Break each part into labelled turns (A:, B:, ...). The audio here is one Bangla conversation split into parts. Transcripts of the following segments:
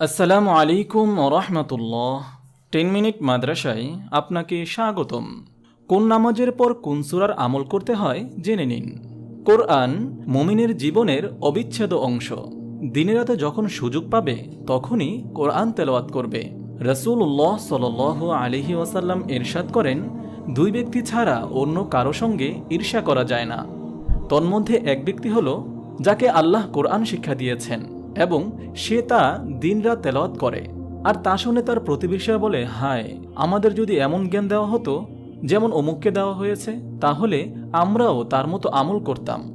A: আসসালামু আলাইকুম রহমতুল্লাহ। টেন মিনিট মাদ্রাসায় আপনাকে স্বাগতম। কোন নামাজের পর কোন সুরার আমল করতে হয় জেনে নিন। কোরআন মুমিনের জীবনের অবিচ্ছেদ্য অংশ। দিনে রাতে যখন সুযোগ পাবে, তখনই কোরআন তেলাওয়াত করবে। রসুল্লাহ সাল আলিহি ওয়াসাল্লাম এরশাদ করেন, দুই ব্যক্তি ছাড়া অন্য কারও সঙ্গে ঈর্ষা করা যায় না। তন্মধ্যে এক ব্যক্তি হল, যাকে আল্লাহ কোরআন শিক্ষা দিয়েছেন। এবং সে তা দিনরাত তেলাওয়াত করে। আর তা শুনে তার প্রতিবেশীরা বলে, হায়, আমাদের যদি এমন জ্ঞান দেওয়া হতো, যেমন অমুককে দেওয়া হয়েছে, তাহলে আমরাও তার মতো আমল করতাম।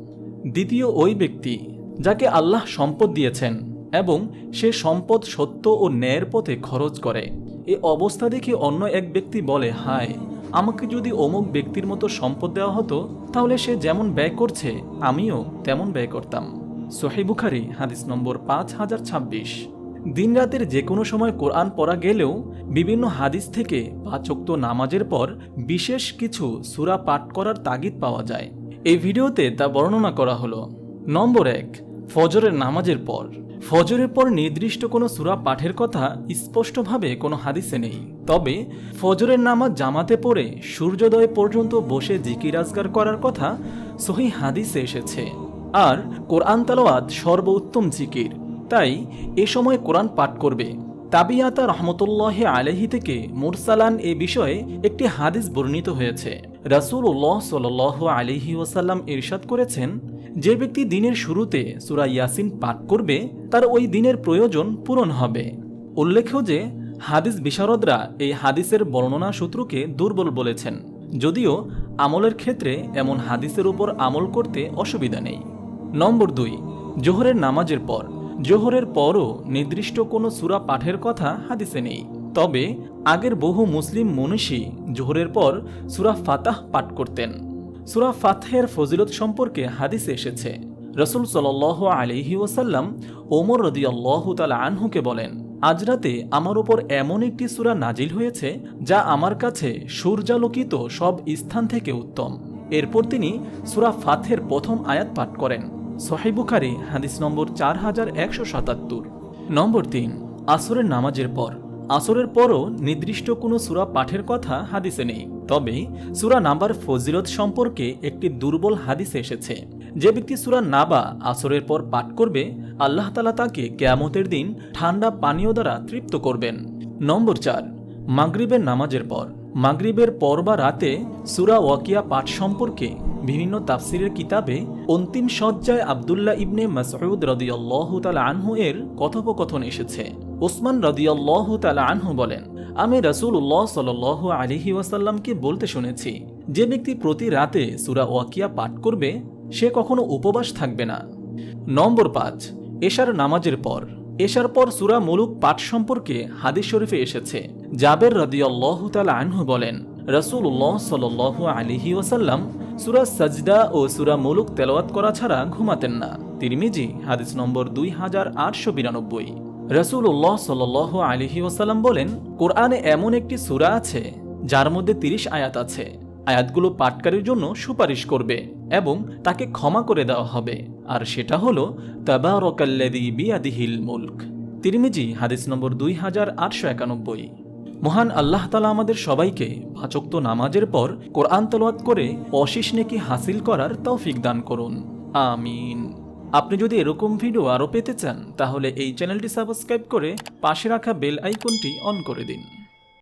A: দ্বিতীয় ওই ব্যক্তি, যাকে আল্লাহ সম্পদ দিয়েছেন এবং সে সম্পদ সত্য ও ন্যায়ের পথে খরচ করে। এ অবস্থা দেখে অন্য এক ব্যক্তি বলে, হায়, আমাকে যদি অমুক ব্যক্তির মতো সম্পদ দেওয়া হতো, তাহলে সে যেমন ব্যয় করছে, আমিও তেমন ব্যয় করতাম। সোহেবুখারি হাদিস নম্বর পাঁচ হাজার ছাব্বিশ। দিনরাতের যে কোনো সময় কোরআন পড়া গেলেও বিভিন্ন হাদিস থেকে পাচক্ত নামাজের পর বিশেষ কিছু সুরা পাঠ করার তাগিদ পাওয়া যায়। এই ভিডিওতে তা বর্ণনা করা হলো। নম্বর এক, ফজরের নামাজের পর। ফজরের পর নির্দিষ্ট কোনো সুরা পাঠের কথা স্পষ্টভাবে কোনো হাদিসে নেই। তবে ফজরের নামাজ জামাতে পড়ে সূর্যোদয় পর্যন্ত বসে জিকিরাজগার করার কথা সহি হাদিসে এসেছে। আর কোরআন তালাওয়াত সর্বোত্তম জিকির। তাই এ সময় কোরআন পাঠ করবে। তাবিয়াতা রহমতুল্লাহ আলহি থেকে মুরসালান এ বিষয়ে একটি হাদিস বর্ণিত হয়েছে। রাসুল্লাহ সাল আলিহি ওসাল্লাম ইরশাদ করেছেন, যে ব্যক্তি দিনের শুরুতে সুরা ইয়াসিন পাঠ করবে, তার ওই দিনের প্রয়োজন পূরণ হবে। উল্লেখ্য যে, হাদিস বিশারদরা এই হাদিসের বর্ণনা সূত্রকে দুর্বল বলেছেন, যদিও আমলের ক্ষেত্রে এমন হাদিসের উপর আমল করতে অসুবিধা নেই। নম্বর দুই, জোহরের নামাজের পর। জোহরের পরও নির্দিষ্ট কোনো সুরা পাঠের কথা হাদিসে নেই। তবে আগের বহু মুসলিম মনীষী জোহরের পর সুরা ফাতাহ পাঠ করতেন। সুরা ফাতহের ফজিলত সম্পর্কে হাদিসে এসেছে। রসুল সাল আলিহি ওসাল্লাম ওমর রদি আল্লাহ তালা আনহুকে বলেন, আজ রাতে আমার ওপর এমন একটি সুরা নাজিল হয়েছে যা আমার কাছে সূর্যালোকিত সব স্থান থেকে উত্তম। এরপর তিনি সুরা ফাথের প্রথম আয়াত পাঠ করেন। সহিবুখারি হাদিস নম্বর চার হাজার একশো সাতাত্তর। নম্বর তিন, আসরের নামাজের পর। আসরের পরও নির্দিষ্ট কোনো সুরা পাঠের কথা হাদিসে নেই। তবে সুরা নাম্বার ফজিলত সম্পর্কে একটি দুর্বল হাদিসে এসেছে। যে ব্যক্তি সুরা নাবা আসরের পর পাঠ করবে, আল্লাহ তালা তাকে কেয়ামতের দিন ঠান্ডা পানীয় দ্বারা তৃপ্ত করবেন। নম্বর চার, মাগরিবের নামাজের পর। মাগরিবের পর বা রাতে সুরা ওয়াকিয়া পাঠ সম্পর্কে বিভিন্ন তাফসিরের কিতাবে অন্তিম সজ্জায় আবদুল্লাহ ইবনে মাসউদ রদিয়াল্লাহ তালা আনহু এর কথোপকথন এসেছে। ওসমান রদিয়াল্লাহ তালা আনহু বলেন, আমি রসুল্লাহ সাল আলিহি ওয়াসাল্লামকে বলতে শুনেছি, যে ব্যক্তি প্রতি রাতে সুরা ওয়াকিয়া পাঠ করবে, সে কখনো উপবাস থাকবে না। নম্বর পাঁচ, এশার নামাজের পর, এশার পর সুরা মুলুক পাঠ সম্পর্কে হাদিস শরীফে এসেছে। জাবের রদিয়াল্লাহ তালা আনহু বলেন রসুল্লাহ সাল আলিহি ওয়াসাল্লাম সুরা সাজদা ও সুরা মুলুক তেলাওয়াত করা ছাড়া ঘুমাতেন না। তিরমিজি, হাদিস নম্বর দুই হাজার আটশো বিরানব্বই। রসুল্লাহ সাল আলিহি ওসাল্লাম বলেন, কোরআনে এমন একটি সুরা আছে, যার মধ্যে তিরিশ আয়াত আছে। আয়াতগুলো পাটকারীর জন্য সুপারিশ করবে এবং তাকে ক্ষমা করে দেওয়া হবে। আর সেটা হল তাবারকাল্লাদি বিয়াদিহিল মুলক। তিরমিজি, হাদিস নম্বর দুই হাজার আটশো একানব্বই। মহান আল্লাহ তালা আমাদের সবাইকে পাচক্ত নামাজের পর কোরআন তলোয়াত করে অশিস নেকি হাসিল করার তৌফিক দান করুন। আমিন। আপনি যদি এরকম ভিডিও আরও পেতে চান, তাহলে এই চ্যানেলটি সাবস্ক্রাইব করে পাশে রাখা বেল আইকনটি অন করে দিন।